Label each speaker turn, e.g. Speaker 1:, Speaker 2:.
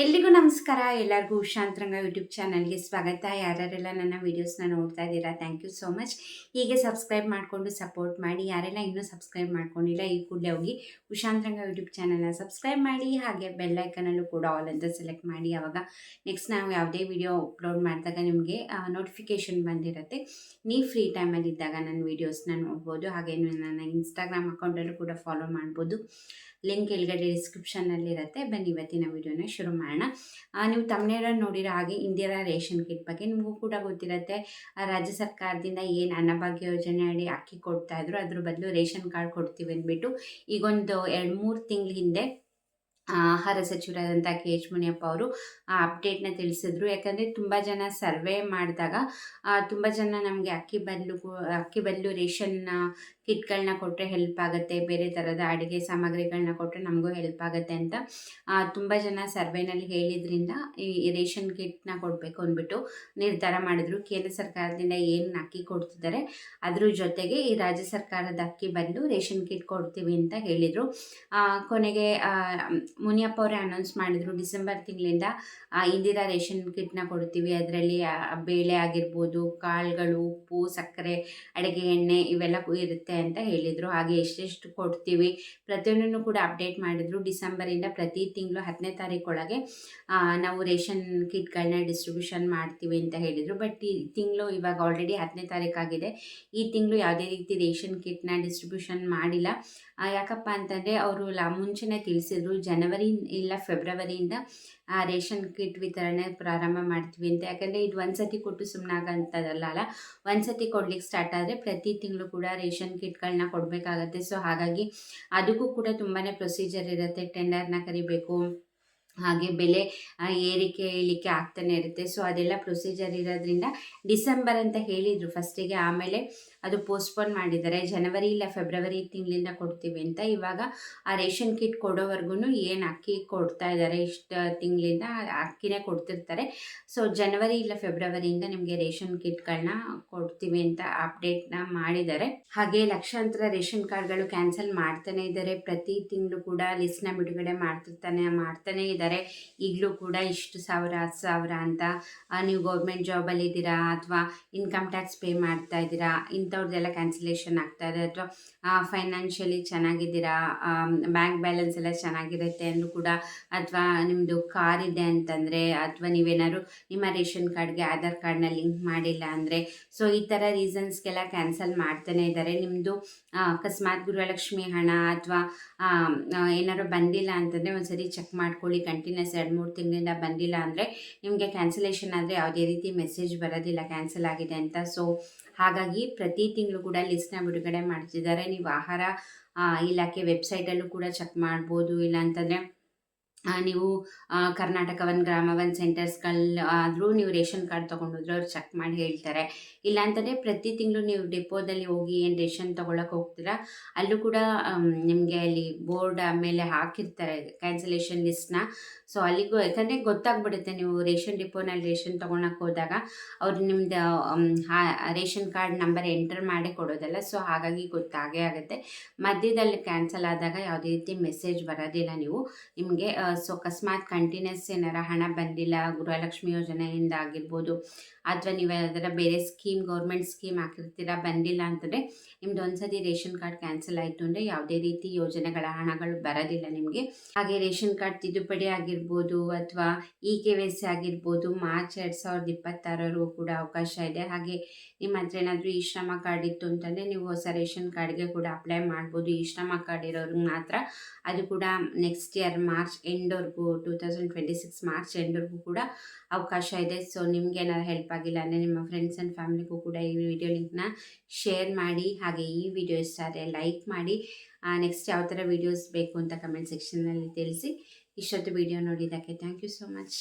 Speaker 1: ಎಲ್ರಿಗೂ ನಮಸ್ಕಾರ. ಎಲ್ಲರಿಗೂ ಉಷಾಂತರಂಗ ಯೂಟ್ಯೂಬ್ ಚಾನಲ್ಗೆ ಸ್ವಾಗತ. ಯಾರ್ಯಾರೆಲ್ಲ ನನ್ನ ವೀಡಿಯೋಸ್ನ ನೋಡ್ತಾ ಇದ್ದೀರಾ ಥ್ಯಾಂಕ್ ಯು ಸೋ ಮಚ್ ಹೀಗೆ ಸಬ್ಸ್ಕ್ರೈಬ್ ಮಾಡಿಕೊಂಡು ಸಪೋರ್ಟ್ ಮಾಡಿ, ಯಾರೆಲ್ಲ ಇನ್ನೂ ಸಬ್ಸ್ಕ್ರೈಬ್ ಮಾಡ್ಕೊಂಡಿಲ್ಲ, ಈ ಕೂಡಲೇ ಹೋಗಿ ಉಷಾಂತರಂಗ ಯೂಟ್ಯೂಬ್ ಚಾನಲ್ನ ಸಬ್ಸ್ಕ್ರೈಬ್ ಮಾಡಿ, ಹಾಗೆ ಬೆಲ್ಲೈಕನಲ್ಲೂ ಕೂಡ ಆಲ್ ಅಂತ ಸೆಲೆಕ್ಟ್ ಮಾಡಿ. ಆವಾಗ ನೆಕ್ಸ್ಟ್ ನಾವು ಯಾವುದೇ ವಿಡಿಯೋ ಅಪ್ಲೋಡ್ ಮಾಡಿದಾಗ ನಿಮಗೆ ನೋಟಿಫಿಕೇಷನ್ ಬಂದಿರುತ್ತೆ. ನೀವು ಫ್ರೀ ಟೈಮಲ್ಲಿ ಇದ್ದಾಗ ನನ್ನ ವೀಡಿಯೋಸ್ನ ನೋಡ್ಬೋದು, ಹಾಗೆ ನನ್ನ ಇನ್ಸ್ಟಾಗ್ರಾಮ್ ಅಕೌಂಟಲ್ಲೂ ಕೂಡ ಫಾಲೋ ಮಾಡ್ಬೋದು. ಲಿಂಕ್ ಡಿಸ್ಕ್ರಿಪ್ಷನಲ್ಲಿ ಇರುತ್ತೆ ಬನ್ನಿ, ಇವತ್ತಿನ ವಿಡಿಯೋನ ಶುರು ಮಾಡೋಣ ನೀವು ತಮ್ಮನೇರ ನೋಡಿರೋ ಹಾಗೆ ಇಂದಿರಾ ರೇಷನ್ ಕಿಟ್ ಬಗ್ಗೆ ನಿಮಗೂ ಕೂಡ ಗೊತ್ತಿರುತ್ತೆ. ರಾಜ್ಯ ಸರ್ಕಾರದಿಂದ ಏನು ಅನ್ನಭಾಗ್ಯ ಯೋಜನೆ ಅಡಿ ಅಕ್ಕಿ ಕೊಡ್ತಾ ಇದ್ರು, ಅದ್ರ ಬದಲು ರೇಷನ್ ಕಾರ್ಡ್ ಕೊಡ್ತೀವಿ ಅಂದ್ಬಿಟ್ಟು ಈಗೊಂದು ಎರಡು ಮೂರು ತಿಂಗಳ ಹಿಂದೆ ಆಹಾರ ಸಚಿವರಾದಂಥ ಕೆ ಎಚ್ ಮುನಿಯಪ್ಪ ಅವರು ಆ ಅಪ್ಡೇಟ್ನ ತಿಳಿಸಿದ್ರು. ಯಾಕಂದರೆ ತುಂಬ ಜನ ಸರ್ವೆ ಮಾಡಿದಾಗ ತುಂಬ ಜನ ನಮಗೆ ಅಕ್ಕಿ ಬದಲು ಅಕ್ಕಿ ಬದಲು ರೇಷನ್ ಕಿಟ್ಗಳನ್ನ ಕೊಟ್ಟರೆ ಹೆಲ್ಪ್ ಆಗುತ್ತೆ, ಬೇರೆ ಥರದ ಅಡುಗೆ ಸಾಮಗ್ರಿಗಳನ್ನ ಕೊಟ್ಟರೆ ನಮಗೂ ಹೆಲ್ಪ್ ಆಗುತ್ತೆ ಅಂತ ತುಂಬ ಜನ ಸರ್ವೆನಲ್ಲಿ ಹೇಳಿದ್ರಿಂದ ಈ ರೇಷನ್ ಕಿಟ್ನ ಕೊಡಬೇಕು ಅಂದ್ಬಿಟ್ಟು ನಿರ್ಧಾರ ಮಾಡಿದ್ರು. ಕೇಂದ್ರ ಸರ್ಕಾರದಿಂದ ಏನು ಅಕ್ಕಿ ಕೊಡ್ತಿದ್ದಾರೆ, ಅದ್ರ ಜೊತೆಗೆ ಈ ರಾಜ್ಯ ಸರ್ಕಾರದ ಅಕ್ಕಿ ಬದಲು ರೇಷನ್ ಕಿಟ್ ಕೊಡ್ತೀವಿ ಅಂತ ಹೇಳಿದರು. ಕೊನೆಗೆ ಮುನಿಯಪ್ಪ ಅವರೇ ಅನೌನ್ಸ್ ಮಾಡಿದರು ಡಿಸೆಂಬರ್ ತಿಂಗಳಿಂದ ಇಂದಿರಾ ರೇಷನ್ ಕಿಟ್ನ ಕೊಡ್ತೀವಿ. ಅದರಲ್ಲಿ ಬೇಳೆ ಆಗಿರ್ಬೋದು, ಕಾಳುಗಳು, ಉಪ್ಪು, ಸಕ್ಕರೆ, ಅಡುಗೆ, ಎಣ್ಣೆ ಇವೆಲ್ಲ ಇರುತ್ತೆ ಅಂತ ಹೇಳಿದರು. ಹಾಗೆ ಎಷ್ಟೆಷ್ಟು ಕೊಡ್ತೀವಿ ಪ್ರತಿಯೊಂದನ್ನು ಕೂಡ ಅಪ್ಡೇಟ್ ಮಾಡಿದರು. ಡಿಸೆಂಬರಿಂದ ಪ್ರತಿ ತಿಂಗಳು ಹತ್ತನೇ ತಾರೀಕೊಳಗೆ ನಾವು ರೇಷನ್ ಕಿಟ್ಗಳನ್ನ ಡಿಸ್ಟ್ರಿಬ್ಯೂಷನ್ ಮಾಡ್ತೀವಿ ಅಂತ ಹೇಳಿದರು. ಬಟ್ ಈ ತಿಂಗಳು ಇವಾಗ ಆಲ್ರೆಡಿ ಹತ್ತನೇ ತಾರೀಕಾಗಿದೆ ಈ ತಿಂಗಳು ಯಾವುದೇ ರೀತಿ ರೇಷನ್ ಕಿಟ್ನ ಡಿಸ್ಟ್ರಿಬ್ಯೂಷನ್ ಮಾಡಿಲ್ಲ. ಯಾಕಪ್ಪ ಅಂತಂದರೆ, ಅವರು ಲಾ, ಮುಂಚೆನೇ ತಿಳಿಸಿದ್ರು ಜನವರಿ ಇಲ್ಲ ಫೆಬ್ರವರಿಯಿಂದ, ಆ ರೇಷನ್ ಕಿಟ್ ವಿತರಣೆ ಪ್ರಾರಂಭ ಮಾಡ್ತೀವಿ ಅಂತ. ಯಾಕಂದರೆ ಇದು ಒಂದು ಸತಿ ಕೊಟ್ಟು ಸುಮ್ಮನೆ ಆಗಂತದಲ್ಲ ಅಲ್ಲ? ಒಂದು ಸತಿ ಕೊಡ್ಲಿಕ್ಕೆ ಸ್ಟಾರ್ಟ್ ಆದರೆ ಪ್ರತಿ ತಿಂಗಳು ಕೂಡ ರೇಷನ್ ಕಿಟ್ಗಳನ್ನ ಕೊಡಬೇಕಾಗತ್ತೆ. ಸೊ ಹಾಗಾಗಿ ಅದಕ್ಕೂ ಕೂಡ ತುಂಬಾ ಪ್ರೊಸೀಜರ್ ಇರುತ್ತೆ. ಟೆಂಡರ್ನ ಕರಿಬೇಕು. ಹಾಗೆ ಬೆಲೆ ಏರಿಕೆ ಇಳಿಕೆ ಆಗ್ತಾನೆ ಇರುತ್ತೆ. ಸೊ ಅದೆಲ್ಲ ಪ್ರೊಸೀಜರ್ ಇರೋದ್ರಿಂದ ಡಿಸೆಂಬರ್ ಅಂತ ಹೇಳಿದರು ಫಸ್ಟಿಗೆ ಆಮೇಲೆ ಅದು ಪೋಸ್ಟ್ಪೋನ್ ಮಾಡಿದ್ದಾರೆ. ಜನವರಿ ಇಲ್ಲ ಫೆಬ್ರವರಿ ತಿಂಗಳಿಂದ ಕೊಡ್ತೀವಿ ಅಂತ. ಇವಾಗ ಆ ರೇಷನ್ ಕಿಟ್ ಕೊಡೋವರೆಗೂ ಏನು ಅಕ್ಕಿ ಕೊಡ್ತಾ ಇದ್ದಾರೆ ಇಷ್ಟು ತಿಂಗಳಿಂದ ಅಕ್ಕಿನೇ ಕೊಡ್ತಿರ್ತಾರೆ. ಸೊ ಜನವರಿ ಇಲ್ಲ ಫೆಬ್ರವರಿಯಿಂದ ನಿಮಗೆ ರೇಷನ್ ಕಿಟ್ಗಳನ್ನ ಕೊಡ್ತೀವಿ ಅಂತ ಅಪ್ಡೇಟ್ನ ಮಾಡಿದ್ದಾರೆ. ಹಾಗೆ ಲಕ್ಷಾಂತರ ರೇಷನ್ ಕಾರ್ಡ್ಗಳು ಕ್ಯಾನ್ಸಲ್ ಮಾಡ್ತಾನೆ ಇದ್ದಾರೆ ಪ್ರತಿ ತಿಂಗಳು ಕೂಡ ಲಿಸ್ಟ್ನ ಬಿಡುಗಡೆ ಮಾಡ್ತಿರ್ತಾನೆ, ಮಾಡ್ತಾನೆ ಇದ್ದಾರೆ ಈಗಲೂ ಕೂಡ ಇಷ್ಟು ಸಾವಿರ, ಹತ್ತು ಸಾವಿರ ಅಂತ ನೀವು ಗೌರ್ಮೆಂಟ್ ಜಾಬಲ್ಲಿ ಇದ್ದೀರಾ ಅಥವಾ ಇನ್ಕಮ್ ಟ್ಯಾಕ್ಸ್ ಪೇ ಮಾಡ್ತಾ ಇದ್ದೀರಾ ಇಂಥವ್ರದ್ದೆಲ್ಲ ಕ್ಯಾನ್ಸಲೇಷನ್ ಆಗ್ತಾ ಇದೆ ಅಥವಾ ಫೈನಾನ್ಷಿಯಲಿ ಚೆನ್ನಾಗಿದ್ದೀರಾ? ಬ್ಯಾಂಕ್ ಬ್ಯಾಲೆನ್ಸ್ ಎಲ್ಲ ಚೆನ್ನಾಗಿರುತ್ತೆ ಅಂದರೂ ಕೂಡ, ಅಥವಾ ನಿಮ್ಮದು ಕಾರ್ ಇದೆ ಅಂತಂದರೆ, ಅಥವಾ ನೀವೇನಾದ್ರು ನಿಮ್ಮ ರೇಷನ್ ಕಾರ್ಡ್ಗೆ ಆಧಾರ್ ಕಾರ್ಡ್ನ ಲಿಂಕ್ ಮಾಡಿಲ್ಲ ಅಂದರೆ ಸೊ ಈ ಥರ ರೀಸನ್ಸ್ಗೆಲ್ಲ ಕ್ಯಾನ್ಸಲ್ ಮಾಡ್ತಾನೆ ಇದ್ದಾರೆ. ನಿಮ್ಮದು ಅಕಸ್ಮಾತ್ ಗೃಹಲಕ್ಷ್ಮಿ ಹಣ ಅಥವಾ ಏನಾದ್ರು ಬಂದಿಲ್ಲ ಅಂತಂದರೆ ಒಂದ್ಸರಿ ಚೆಕ್ ಮಾಡ್ಕೊಳ್ಳಿ. ಕಂಟಿನ್ಯೂಸ್ ಎರಡು ಮೂರು ತಿಂಗಳಿಂದ ಬಂದಿಲ್ಲ ಅಂದರೆ, ನಿಮಗೆ ಕ್ಯಾನ್ಸಲೇಷನ್ ಆದರೆ ಯಾವುದೇ ರೀತಿ ಮೆಸೇಜ್ ಬರೋದಿಲ್ಲ ಕ್ಯಾನ್ಸಲ್ ಆಗಿದೆ ಅಂತ. ಸೊ ಹಾಗಾಗಿ ಪ್ರತಿ ತಿಂಗಳು ಕೂಡ ಲಿಸ್ಟ್ನ ಬಿಡುಗಡೆ ಮಾಡ್ತಿದ್ದಾರೆ. ನೀವು ಆಹಾರ ಇಲಾಖೆ ವೆಬ್ಸೈಟಲ್ಲೂ ಕೂಡ ಚೆಕ್ ಮಾಡ್ಬೋದು. ಇಲ್ಲ ಅಂತಂದರೆ ಆ, ನೀವು ಕರ್ನಾಟಕ ಒನ್ ಗ್ರಾಮ ಒನ್ ಸೆಂಟರ್ಸ್ಗಳು ಆದರೂ ನೀವು ರೇಷನ್ ಕಾರ್ಡ್ ತೊಗೊಂಡೋದ್ರೆ ಅವ್ರು ಚೆಕ್ ಮಾಡಿ ಹೇಳ್ತಾರೆ. ಇಲ್ಲ ಅಂತಂದರೆ ಪ್ರತಿ ತಿಂಗಳು ನೀವು ಡಿಪೋದಲ್ಲಿ ಹೋಗಿ ಏನು ರೇಷನ್ ತೊಗೊಳಕ್ಕೆ ಹೋಗ್ತೀರಾ, ಅಲ್ಲೂ ಕೂಡ ನಿಮಗೆ ಅಲ್ಲಿ ಬೋರ್ಡ್ ಆಮೇಲೆ ಹಾಕಿರ್ತಾರೆ ಕ್ಯಾನ್ಸಲೇಷನ್ ಲಿಸ್ಟ್ನ ಸೊ ಅಲ್ಲಿಗೂ ಯಾಕಂದರೆ ಗೊತ್ತಾಗ್ಬಿಡುತ್ತೆ ನೀವು ರೇಷನ್ ಡಿಪೋನಲ್ಲಿ ರೇಷನ್ ತೊಗೊಳಕ್ಕೆ ಹೋದಾಗ ಅವ್ರು ನಿಮ್ಮದು ರೇಷನ್ ಕಾರ್ಡ್ ನಂಬರ್ ಎಂಟರ್ ಮಾಡಿ ಕೊಡೋದಲ್ಲ. ಸೊ ಹಾಗಾಗಿ ಗೊತ್ತಾಗೇ ಆಗುತ್ತೆ. ಮಧ್ಯದಲ್ಲಿ ಕ್ಯಾನ್ಸಲ್ ಆದಾಗ ಯಾವುದೇ ರೀತಿ ಮೆಸೇಜ್ ಬರೋದಿಲ್ಲ ನೀವು. ನಿಮಗೆ ಸೊ ಅಕಸ್ಮಾತ್ ಕಂಟಿನ್ಯೂಸ್ ಏನಾರ ಹಣ ಬಂದಿಲ್ಲ, ಗೃಹಲಕ್ಷ್ಮಿ ಯೋಜನೆಯಿಂದ ಆಗಿರ್ಬೋದು, ಅಥವಾ ನೀವು ಯಾವ್ದಾರ ಬೇರೆ ಸ್ಕೀಮ್, ಗೌರ್ಮೆಂಟ್ ಸ್ಕೀಮ್ ಹಾಕಿರ್ತೀರ, ಬಂದಿಲ್ಲ ಅಂತಂದರೆ ನಿಮ್ದು ಒಂದ್ಸತಿ ರೇಷನ್ ಕಾರ್ಡ್ ಕ್ಯಾನ್ಸಲ್ ಆಯಿತು ಅಂದರೆ ಯಾವುದೇ ರೀತಿ ಯೋಜನೆಗಳ ಹಣಗಳು ಬರೋದಿಲ್ಲ ನಿಮಗೆ. ಹಾಗೆ ರೇಷನ್ ಕಾರ್ಡ್ ತಿದ್ದುಪಡಿ ಆಗಿರ್ಬೋದು ಅಥವಾ ಇ ಕೆ ವೈ ಸಿ ಆಗಿರ್ಬೋದು, ಮಾರ್ಚ್ ಎರಡು ಸಾವಿರದ ಇಪ್ಪತ್ತಾರವರೆಗೂ ಕೂಡ ಅವಕಾಶ ಇದೆ. ಹಾಗೆ ನಿಮ್ಮ ಹತ್ರ ಏನಾದರೂ ಈ ಶ್ರಮ ಕಾರ್ಡ್ ಇತ್ತು ಅಂತಂದರೆ ನೀವು ಹೊಸ ರೇಷನ್ ಕಾರ್ಡ್ಗೆ ಕೂಡ ಅಪ್ಲೈ ಮಾಡ್ಬೋದು. ಈ ಶ್ರಮ ಕಾರ್ಡ್ ಇರೋರಿಗೆ ಮಾತ್ರ ಅದು ಕೂಡ next year March ಎಂಡ್ವರೆಗೂ two thousand twenty six March ಎಂಡ್ವರೆಗೂ ಕೂಡ ಅವಕಾಶ ಇದೆ. ಸೊ ನಿಮ್ಗೆ ಏನಾದ್ರು ಹೆಲ್ಪ್ ಆಗಿಲ್ಲ ಅಂದರೆ ನಿಮ್ಮ ಫ್ರೆಂಡ್ಸ್ ಆ್ಯಂಡ್ ಫ್ಯಾಮಿಲಿಗೂ ಕೂಡ ಈ ವಿಡಿಯೋ ಲಿಂಕ್ನ ಶೇರ್ ಮಾಡಿ. ಹಾಗೆ ಈ ವಿಡಿಯೋ ಇಷ್ಟ ಆದರೆ ಲೈಕ್ ಮಾಡಿ. ನೆಕ್ಸ್ಟ್ ಯಾವ ಥರ ವೀಡಿಯೋಸ್ ಬೇಕು ಅಂತ ಕಮೆಂಟ್ ಸೆಕ್ಷನ್ನಲ್ಲಿ ತಿಳಿಸಿ. ಇಷ್ಟೊತ್ತು ವಿಡಿಯೋ ನೋಡಿದ್ದಕ್ಕೆ ಥ್ಯಾಂಕ್ ಯು ಸೋ ಮಚ್